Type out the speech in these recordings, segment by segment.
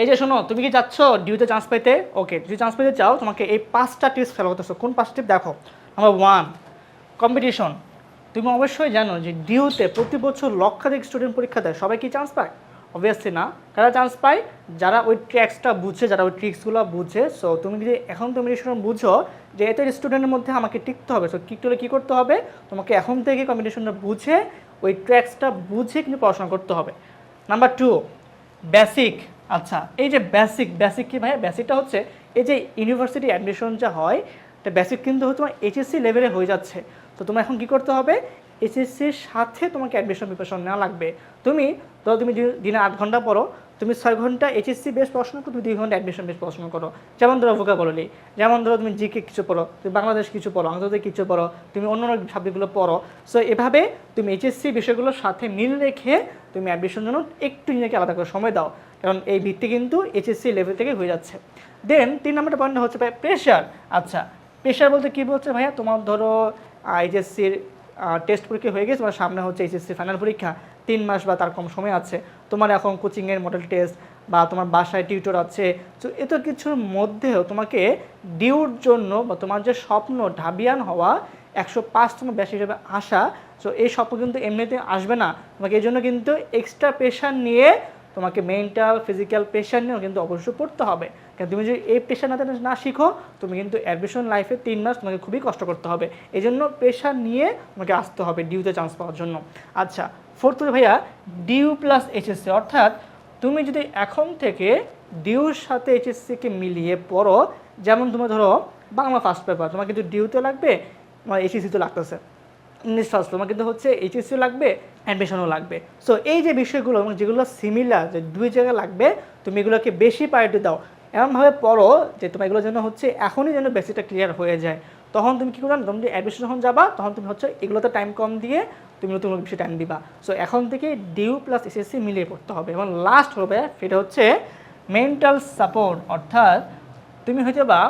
এই যে শোনো, তুমি কি যাচ্ছ ডিউতে চান্স পেতে? ওকে যদি চান্স পেতে চাও, তোমাকে এই পাঁচটা টিপস ফলো করতেছো। কোন পাঁচটা টিপ দেখো নাম্বার ওয়ান কম্পিটিশন তুমি অবশ্যই জানো যে ডিউতে প্রতি বছর লক্ষাধিক স্টুডেন্ট পরীক্ষা দেয়। সবাই কি চান্স পায়? অবভিয়াসলি না। কারা চান্স পায়? যারা ওই ট্র্যাক্সটা বুঝে, যারা ওই ট্রিক্সগুলো বুঝে। সো তুমি যদি এখন তুমি স্টুডেন্ট বুঝো যে এত স্টুডেন্টের মধ্যে আমাকে টিকতে হবে। সো টিকতে হলে কী করতে হবে? তোমাকে এখন থেকে কম্পিটিশনটা বুঝে, ওই ট্র্যাক্সটা বুঝে কিন্তু পড়াশোনা করতে হবে। নাম্বার টু বেসিক আচ্ছা এই যে বেসিক বেসিক কি ভাই বেসিকটা হচ্ছে এই যে ইউনিভার্সিটি অ্যাডমিশন যা হয়, তো বেসিক কিন্তু তোমার এইচএসসি লেভেলে হয়ে যাচ্ছে। তো তোমার এখন কি করতে হবে? এইচএসসির সাথে তোমাকে অ্যাডমিশন প্রিপারেশন নেওয়া লাগবে। তুমি ধরো তুমি দিনে আট ঘণ্টা পড়ো, তুমি ছয় ঘণ্টা এইচএসসি বেস পড়াশোনা করো, তুমি দুই ঘণ্টা অ্যাডমিশন বেস পড়াশোনা করো। যেমন ধরো ভোকা বললি যেমন ধরো তুমি জিকে কিছু পড়ো, তুমি বাংলাদেশ কিছু পড়ো আন্তর্জাতিক কিছু পড়ো, তুমি অন্য অন্য সাবজেক্টগুলো পড়ো। সো এভাবে তুমি এইচএসসি বিষয়গুলোর সাথে মিল রেখে তুমি অ্যাডমিশন জন্য একটু নিজেকে আলাদা করে সময় দাও। কারণ এই ভিত্তি কিন্তু এইচএসসি লেভেল থেকে হয়ে যাচ্ছে। দেন তিন নম্বরটা পয়েন্ট হচ্ছে প্রেশার আচ্ছা প্রেশার বলতে কী বলছে ভাইয়া? তোমার ধরো এইচএসসির টেস্ট পরীক্ষা হয়ে গেছে তোমার সামনে হচ্ছে এইচএসসি ফাইনাল পরীক্ষা, তিন মাস বা তার কম সময় আছে। তোমার এখন কোচিংয়ের মডেল টেস্ট বা তোমার বাসায় টিউটর আছে। তো এত কিছুর মধ্যেও তোমাকে ডিউর জন্য বা তোমার যে স্বপ্ন ঢাবিয়ান হওয়া একশো পাঁচতম ব্যাস হিসেবে আসা, তো এই স্বপ্ন কিন্তু এমনিতে আসবে না। তোমাকে এই জন্য কিন্তু এক্সট্রা প্রেশার নিয়ে তোমাকে মেন্টাল ফিজিক্যাল প্রেশার নিয়েও কিন্তু অবশ্যই পড়তে হবে। কারণ তুমি যদি এই প্রেশার না না শিখো, তুমি কিন্তু অ্যাডমিশন লাইফে তিন মাস তোমাকে খুবই কষ্ট করতে হবে। এই জন্য প্রেশার নিয়ে তোমাকে আসতে হবে ডিউতে চান্স পাওয়ার জন্য। আচ্ছা ফোর্থ ভাইয়া ডিউ প্লাস এইচএসসি অর্থাৎ তুমি যদি এখন থেকে ডিউর সাথে এইচএসসিকে মিলিয়ে পড়ো, যেমন তুমি ধরো বাংলা ফার্স্ট পেপার তোমার কিন্তু ডিউতে লাগবে, তোমার এইচএসসি তো লাগতেছে। ইংলিশ ফার্স্ট তোমার কিন্তু হচ্ছে এইচএসসিও লাগবে অ্যাডমিশনও লাগবে। সো এই যে বিষয়গুলো এবং যেগুলো সিমিলার যে দুই জায়গায় লাগবে, তুমি এগুলোকে বেশি প্রায়োরিটি দাও। এমনভাবে পড়ো যে তোমার এগুলো যেন হচ্ছে এখনই যেন বেসিকটা ক্লিয়ার হয়ে যায়। তখন তুমি কী করবে তুমি অ্যাডমিশন যখন যাবা, তখন তুমি হচ্ছে এগুলোতে টাইম কম দিয়ে তুমি নতুন বেশি টাইম দিবা। সো এখন থেকে ডিউ প্লাস এসএসসি মিলিয়ে পড়তে হবে। এবং লাস্ট হবে, সেটা হচ্ছে মেন্টাল সাপোর্ট অর্থাৎ তুমি হয়তো বা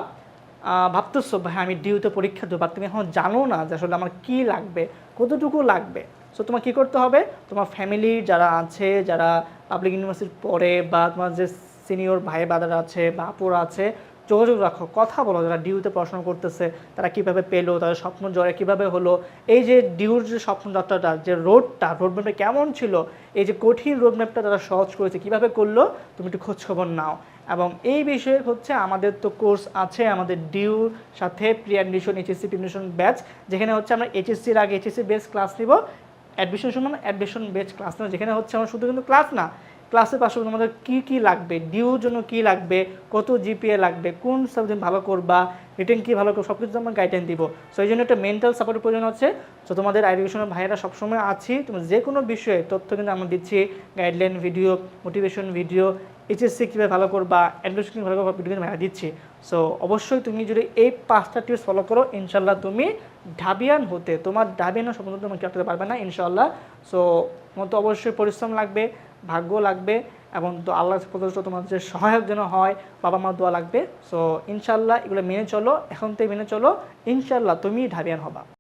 ভাবতেছো, ভাই, আমি ডিউতে পরীক্ষা দেবো। তুমি এখন জানো না যে আসলে আমার কী লাগবে, কতটুকু লাগবে। সো তোমার কী করতে হবে? তোমার ফ্যামিলি যারা আছে, যারা পাবলিক ইউনিভার্সিটি পড়ে বা তোমার যে সিনিয়র ভাই বাদারা আছে বা আপুরা আছে, যোগাযোগ রাখো, কথা বলো। যারা ডিউতে পড়াশোনা করতেছে, তারা কীভাবে পেল, তাদের স্বপ্ন জয় কীভাবে হলো? এই যে ডিউর যে স্বপ্নযাত্রাটা, যে রোডটা রোডম্যাপটা কেমন ছিল, এই যে কঠিন রোডম্যাপটা তারা সহজ করেছে, কীভাবে করল, তুমি একটু খোঁজখবর নাও। এবং এই বিষয়ে হচ্ছে আমাদের তো কোর্স আছে, আমাদের ডিউর সাথে প্রি অ্যাডমিশন, এইচএসসি প্রিমিশন ব্যাচ, যেখানে হচ্ছে আমরা এইচএসসির আগে এইচএসসি বেস ক্লাস নিব। অ্যাডমিশন সময় অ্যাডমিশন বেচ ক্লাস নেব যেখানে হচ্ছে আমার শুধু কিন্তু ক্লাস না, ক্লাসের পাশাপাশি আমাদের কী কী লাগবে, ডিউর জন্য কী লাগবে, কত জিপিএ লাগবে, কোন সাবজেক্ট ভালো করবা, রিটেন কী ভালো করব সব কিছু আমরা গাইডলাইন দিব। সো এই জন্য একটা মেন্টাল সাপোর্টের প্রয়োজন হচ্ছে সো তোমাদের এডুকেশনের ভাইয়েরা সবসময় আছি তুমি যে কোনো বিষয়ে তথ্য কিন্তু আমরা দিচ্ছি guideline video motivation video HSC কীভাবে ভালো করবা কীভাবে ভালো করবা ভিডিও কিন্তু দিচ্ছি। সো অবশ্যই তুমি যদি এই পাঁচটা টিপস ফলো করো ইনশাল্লাহ তুমি ঢাবিয়ান হতে, তোমার ঢাবিয়ান স্বপ্ন তুমি কাটাতে পারবে না ইনশাল্লাহ সো তোমার তো অবশ্যই পরিশ্রম লাগবে, ভাগ্য লাগবে, এবং তো আল্লাহ প্রদত্ত তোমার যে সহায়ক যেন হয়, বাবা মার দোয়া লাগবে। সো ইনশাল্লাহ এগুলো মেনে চলো, এখন থেকে মেনে চলো ইনশাল্লাহ তুমি ঢাবিয়ান হবা।